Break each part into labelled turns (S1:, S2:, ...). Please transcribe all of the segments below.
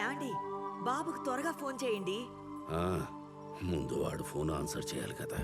S1: ఏమండి? బాబుకు త్వరగా ఫోన్ చేయండి.
S2: ముందు వాడు ఫోన్ ఆన్సర్ చేయాలి కదా.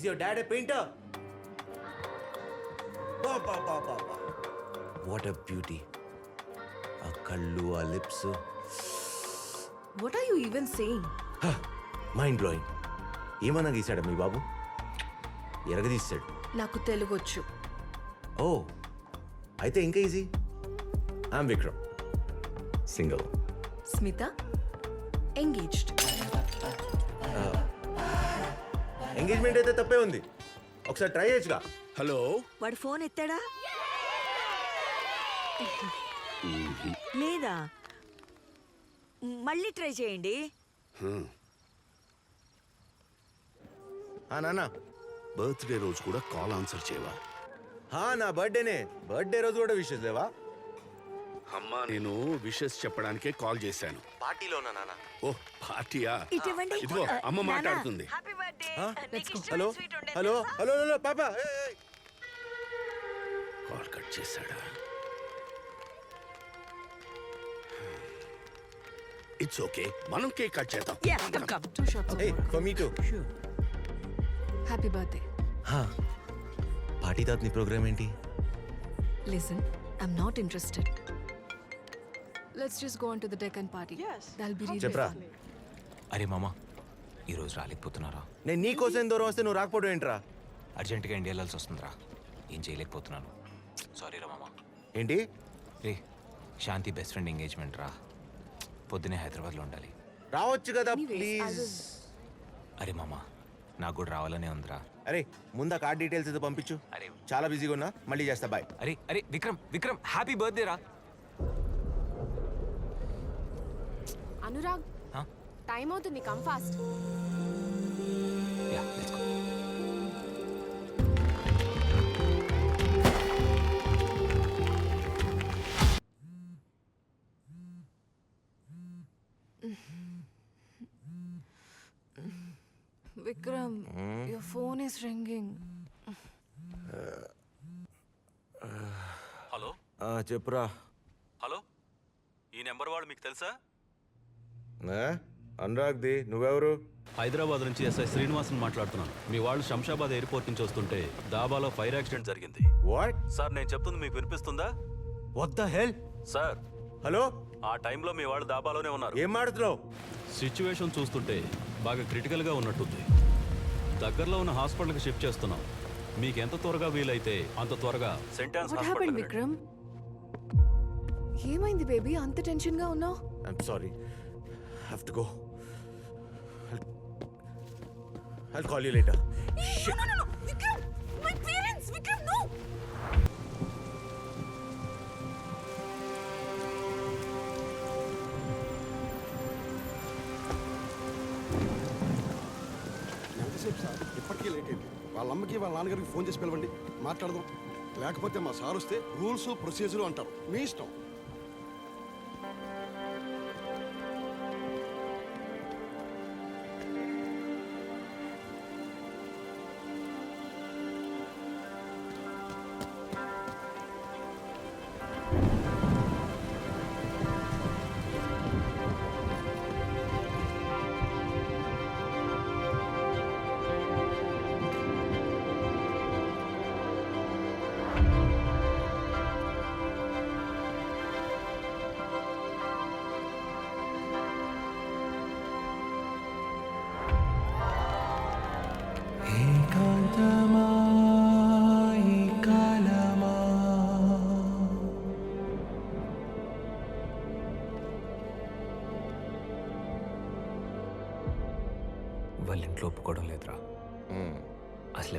S3: Is your dad a painter? Ba, ba, ba, ba, ba. What a beauty. ఆ కళ్ళు ఆ lips
S4: what are you even saying
S3: mind blowing ఏమన్నా గీశాడు మీ బాబు? ఎరగదీశాడు.
S4: నాకు తెలుగు వచ్చు
S3: ఓ అయితే ఇంకా easy. I'm Vikram single
S4: Smita engaged
S3: engagement అయితే తప్పే ఉంది. ఒకసారి ట్రై చేయొచ్చుగా.
S2: హలో?
S1: వాడు ఫోన్ ఎత్తాడా? లేదా? మళ్ళీ ట్రై చేయండి.
S3: ఆ నాన్న.
S2: బర్త్డే రోజు కూడా కాల్ ఆన్సర్ చేయవా?
S3: హా నా బర్త్డేనే. బర్త్డే రోజు కూడా విషెస్ లేవా?
S2: అమ్మా నేను విషెస్ చెప్పడానికే కాల్ చేశాను.
S3: పార్టీలోనా నాన్న?
S2: ఓ పార్టీయా. ఇదిగో అమ్మ మాట్లాడుతుంది.
S3: హలో? హలో? హలో హలో పాప!
S2: కాల్ కట్ చేశాడా? ఇట్స్ ఓకే మనం కేక్ కట్ చేద్దాం.
S1: Yeah, come, come.
S4: Happy birthday
S3: party తాత నీ ప్రోగ్రామ్ ఏంటి
S4: listen I'm not interested let's just go on to the deck and party dull be really
S3: చెప్పరా
S5: అరే మామ ఈరోజు రాలేకపోతున్నారా?
S3: నేను నీ కోసం దూరం వస్తే నువ్వు రాకపోవడం ఏంట్రా?
S5: అర్జెంటుగా ఇండియా వెళ్ళాల్సి వస్తుందిరా. ఏం చేయలేకపోతున్నాను. సారీ రా మామ.
S3: ఏంటి?
S5: రే శాంతి బెస్ట్ ఫ్రెండ్ ఎంగేజ్మెంట్ రా. పొద్దునే హైదరాబాద్లో ఉండాలి.
S3: రావచ్చు కదా ప్లీజ్
S5: అరే మామ నాకు కూడా రావాలనే ఉందిరా.
S3: అరే ముందు ఆ కార్డ్ డీటెయిల్స్ ఏదో పంపించు.
S5: అరే.
S3: చాలా బిజీగా ఉన్నా మళ్ళీ చేస్తా బాయ్
S5: అరే అరే విక్రమ్ విక్రమ్ హ్యాపీ బర్త్డే రా.
S6: అనురాగ్? టైం అవుతుంది come fast.
S5: Yeah let's go
S4: Vikram your phone is ringing
S7: hello
S3: చెప్పురా.
S7: హలో ఈ నెంబర్ వాడు మీకు తెలుసా?
S3: అనురాగ్ది నువ్వెవరు?
S7: హైదరాబాద్ నుంచి ఎస్ఐ శ్రీనివాసన్ మాట్లాడుతున్నాను. మీ వాళ్ళు శంషాబాద్ ఎయిర్పోర్ట్ నుంచి వస్తుంటే దాబాలో ఫైర్ యాక్సిడెంట్ జరిగింది.
S3: వాట్?
S7: సార్ నేను చెప్తుంది మీకు వినిపిస్తుందా?
S3: What the hell?
S7: Sir.
S3: Hello?
S7: ఆ టైంలో మీ వాళ్ళు దాబాలోనే ఉన్నారు.
S3: ఏం మాడుతున్నావు?
S7: సిచ్యువేషన్ చూస్తుంటే బాగా క్రిటికల్గా ఉన్నట్టుంది. దగ్గరలో ఉన్న హాస్పిటల్కి షిఫ్ట్ చేస్తున్నాం. మీకు ఎంత త్వరగా వీలైతే అంత త్వరగా సెంటాన్స్
S4: వాట్ విక్రమ్ ఏమైంది బేబీ అంత టెన్షన్గా ఉన్నావు
S3: I'm sorry have to go I'll call you later. Shit.
S4: No, no, no, Vikram! My parents! Vikram, no!
S8: ఎంతసేపు సార్ ఇప్పటికీ లేట్ అయింది వాళ్ళ అమ్మకి వాళ్ళ నాన్నగారికి ఫోన్ చేసి పిలవండి మాట్లాడదాం లేకపోతే మా సార్ వస్తే రూల్స్ ప్రొసీజర్ అంటారు మీ ఇష్టం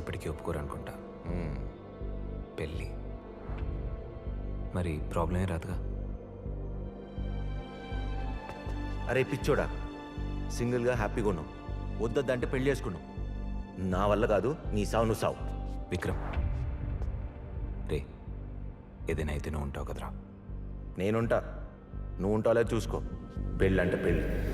S5: ఎప్పటికీ ఒప్పుకోరు అనుకుంటా పెళ్ళి. మరి ప్రాబ్లం ఏ రాదుగా?
S9: అరే పిచ్చోడా సింగిల్గా హ్యాపీగా ఉన్నావు. వద్దొద్దంటే పెళ్ళి చేసుకున్నావు. నా వల్ల కాదు నీ సావు నువ్వు సావు.
S5: విక్రమ్. రే ఏదైనా అయితే నువ్వు ఉంటావు కదరా.
S9: నేనుంటా. నువ్వు ఉంటాలో చూసుకో. పెళ్ళి అంటే పెళ్ళి.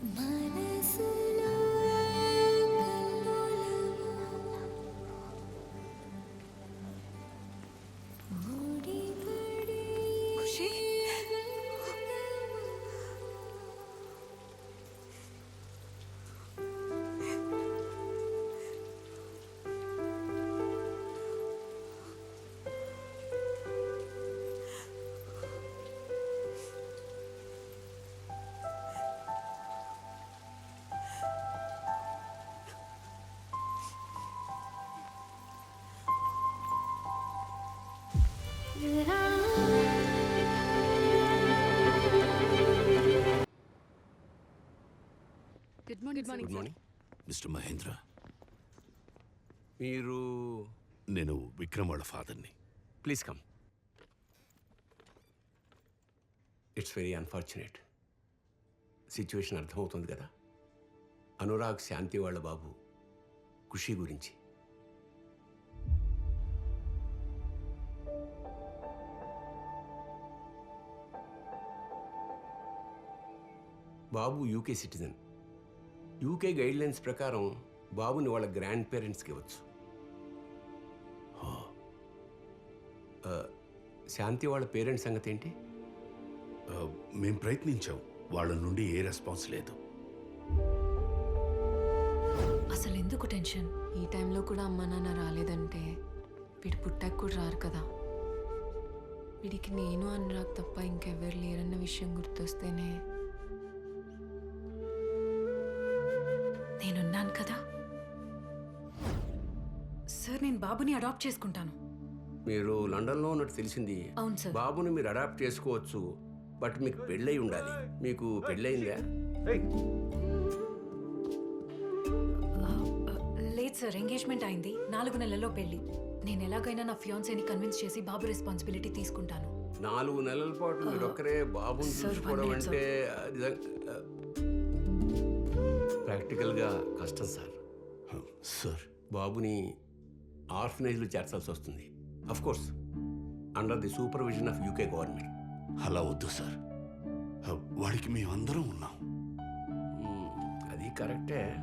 S1: Khushi
S4: good morning
S2: good morning mister Mahendra
S10: మీరు
S2: నేను విక్రమ్ వాళ్ళ ఫాదర్ని.
S10: Please come it's very unfortunate situation అర్థమవుతుంది కదా. అనురాగ్ శాంతి వాళ్ళ బాబు ఖుషి గురించి. బాబు యూకే సిటిజన్ యూకే గైడ్లైన్స్ ప్రకారం బాబుని వాళ్ళ గ్రాండ్ పేరెంట్స్కి ఇవ్వచ్చు. ఆ, శాంతి వాళ్ళ పేరెంట్స్ సంగతి ఏంటి?
S2: ఆ, మేం ప్రయత్నించాం. వాళ్ళ నుండి ఏ రెస్పాన్స్ లేదు.
S4: అసలు ఎందుకు టెన్షన్? ఈ టైంలో కూడా అమ్మ నాన్న రాలేదంటే వీడు పుట్టాక కూడా రారు కదా. వీడికి నేను అనురాగ్ తప్ప ఇంకెవ్వరు లేరన్న విషయం గుర్తొస్తేనే
S11: బాబుని అడాప్ట్ చేసుకుంటాను.
S10: మీరు లండన్లో ఉన్నట్టు తెలిసింది.
S11: అవును సార్.
S10: బాబుని మీరు అడాప్ట్ చేసుకోవచ్చు. బట్ మీకు పెళ్ళై ఉండాలి. మీకు పెళ్ళయిందా?
S11: ఆ, లేదు సార్ ఎంగేజ్మెంట్ అయింది. నాలుగు నెలల్లో పెళ్ళి నేను ఎలాగైనా నా ఫియాన్సీని కన్విన్స్ చేసి బాబు రెస్పాన్సిబిలిటీ తీసుకుంటాను.
S10: నాలుగు నెలల పాటు మీరు ఒక్కరే బాబుని
S11: సార్,
S10: చూసుకోవడం అంటే ప్రాక్టికల్గా కష్టం సార్.
S2: సార్.
S10: బాబుని ఆర్ఫనైజ్లో చేర్చాల్సి వస్తుంది. Course under the supervision of UK government
S2: అలా వద్దు సార్. వాడికి మేము అందరం ఉన్నాం
S10: అది కరెక్టే.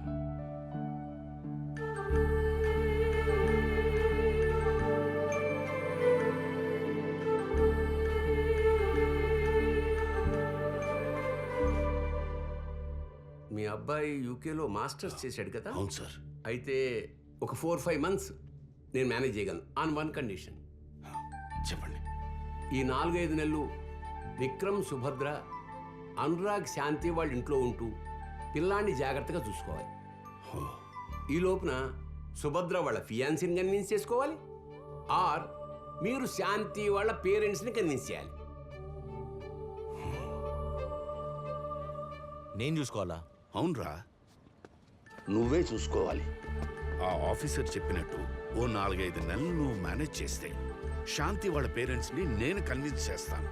S10: మీ అబ్బాయి యూకేలో మాస్టర్స్ చేశాడు కదా?
S2: అవును సార్.
S10: అయితే ఒక ఫోర్ ఫైవ్ మంత్స్ నేను మేనేజ్ చేయగలను ఆన్ వన్ కండిషన్
S2: చెప్పండి.
S10: ఈ నాలుగైదు నెలలు విక్రమ్ సుభద్ర అనురాగ్ శాంతి వాళ్ళ ఇంట్లో ఉంటూ పిల్లాన్ని జాగ్రత్తగా చూసుకోవాలి. ఈ లోపున సుభద్ర వాళ్ళ ఫియాన్సీని కన్విన్స్ చేసుకోవాలి. ఆర్ మీరు శాంతి వాళ్ళ పేరెంట్స్ని కన్విన్స్ చేయాలి.
S9: నేను చూసుకోవాలా?
S2: అవునరా. నువ్వే చూసుకోవాలి. ఆ ఆఫీసర్ చెప్పినట్టు ఓ నాలుగైదు నెలలు నువ్వు మేనేజ్ చేస్తే శాంతి వాళ్ళ పేరెంట్స్ని నేను కన్విన్స్ చేస్తాను.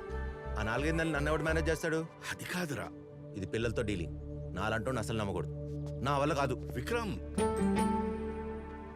S9: ఆ నాలుగైదు నెలలు నన్ను ఎవడు మేనేజ్ చేస్తాడు?
S2: అది కాదురా.
S9: ఇది పిల్లలతో డీలింగ్. నాలంటూ అసలు నమ్మకూడదు. నా వల్ల కాదు.
S2: విక్రమ్!